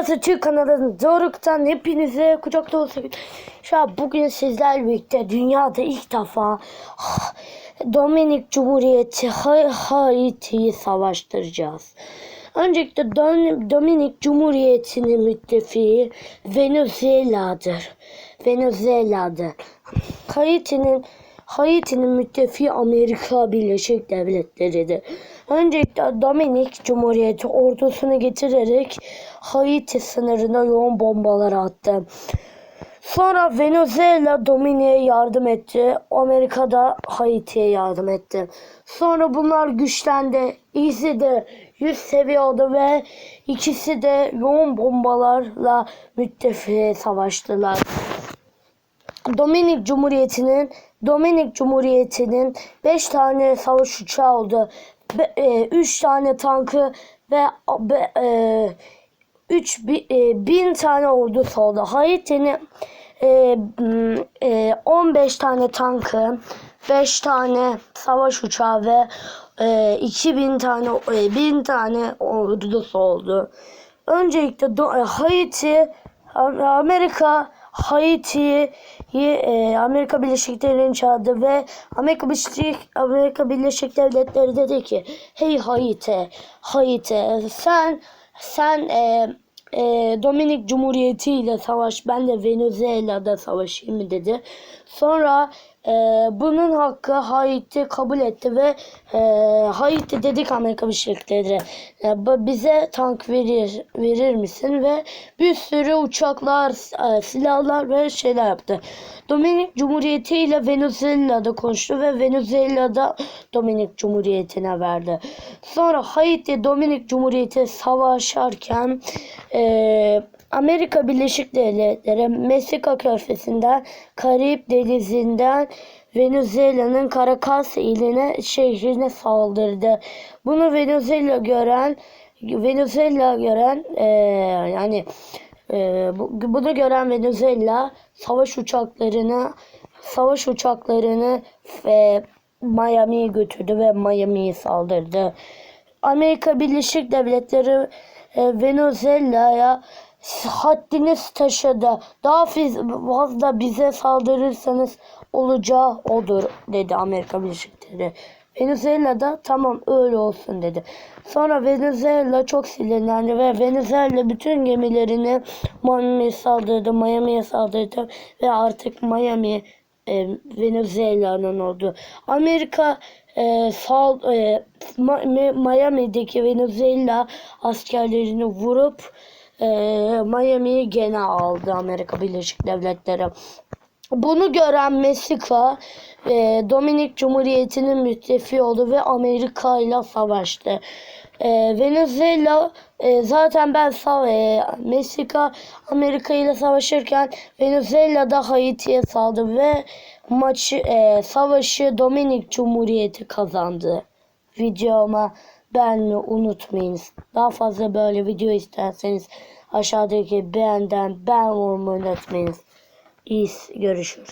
Burası Türk kanalının Doruk'tan hepinize kucak dolusu Şu an bugün sizlerle birlikte dünyada ilk defa Dominik Cumhuriyeti Ha- Haiti'yi savaştıracağız. Öncelikle Dom- Dominik Cumhuriyeti'nin müttefiği Venezuela'dır. Venezuela'dır. Haiti'nin Haiti'nin müttefiği Amerika Birleşik Devletleri'dir. Öncelikle Dominik Cumhuriyeti ordusunu getirerek Haiti sınırına yoğun bombalar attı. Sonra Venezuela Dominik'e yardım etti. Amerika da Haiti'ye yardım etti. Sonra bunlar güçlendi. İkisi de 100 seviye ve ikisi de yoğun bombalarla müttefiğe savaştılar. Dominik Cumhuriyeti'nin Dominik Cumhuriyeti'nin 5 tane savaş uçağı oldu. 3 tane tankı ve 3 bin tane ordusu oldu. Haiti'nin e, m, e, 15 tane tankı, 5 tane savaş uçağı ve e, 2000 tane e, 1000 tane ordusu oldu. Öncelikle e, Haiti Amerika Haiti'yi e, Amerika Birleşik Devletleri'ni çağırdı ve Amerika Birleşik Amerika Birleşik Devletleri dedi ki hey Haiti Haiti sen sen e, e, Dominik Cumhuriyeti ile savaş ben de Venezuela'da savaşayım dedi. Sonra e, bunun hakkı Haiti kabul etti ve e, Haiti dedik Amerika Birleşik Devletleri e, bize tank verir verir misin ve bir sürü uçaklar, e, silahlar ve şeyler yaptı. Dominik Cumhuriyeti ile Venezuela'da konuştu ve Venezuela'da Dominik Cumhuriyeti'ne verdi. Sonra Haiti Dominik Cumhuriyeti savaşarken e, Amerika Birleşik Devletleri Meksika körfezinden Karayip Denizi'nden Venezuela'nın Caracas iline şehrine saldırdı. Bunu Venezuela gören Venezuela gören e, yani e, bu- bunu gören Venezuela savaş uçaklarını savaş uçaklarını ve Miami'ye götürdü ve Miami'ye saldırdı. Amerika Birleşik Devletleri e, Venezuela'ya haddiniz taşıdı. Daha fazla bize saldırırsanız olacağı odur dedi Amerika Birleşik Devletleri. Venezuela'da tamam öyle olsun dedi. Sonra Venezuela çok sinirlendi ve Venezuela bütün gemilerini Miami'ye saldırdı, Miami'ye saldırdı ve artık Miami e, Venezuela'nın oldu. Amerika e, sal, e, Miami'deki Venezuela askerlerini vurup e, Miami'yi gene aldı Amerika Birleşik Devletleri. Bunu gören Meksika e, Dominik Cumhuriyeti'nin müttefiği oldu ve Amerika ile savaştı. E, Venezuela e, zaten ben e, Meksika Amerika ile savaşırken Venezuela da Haiti'ye saldı ve maçı e, savaşı Dominik Cumhuriyeti kazandı. Videoma beğenmeyi unutmayınız. Daha fazla böyle video isterseniz aşağıdaki beğenden beğen olmayı unutmayınız. İyi görüşürüz.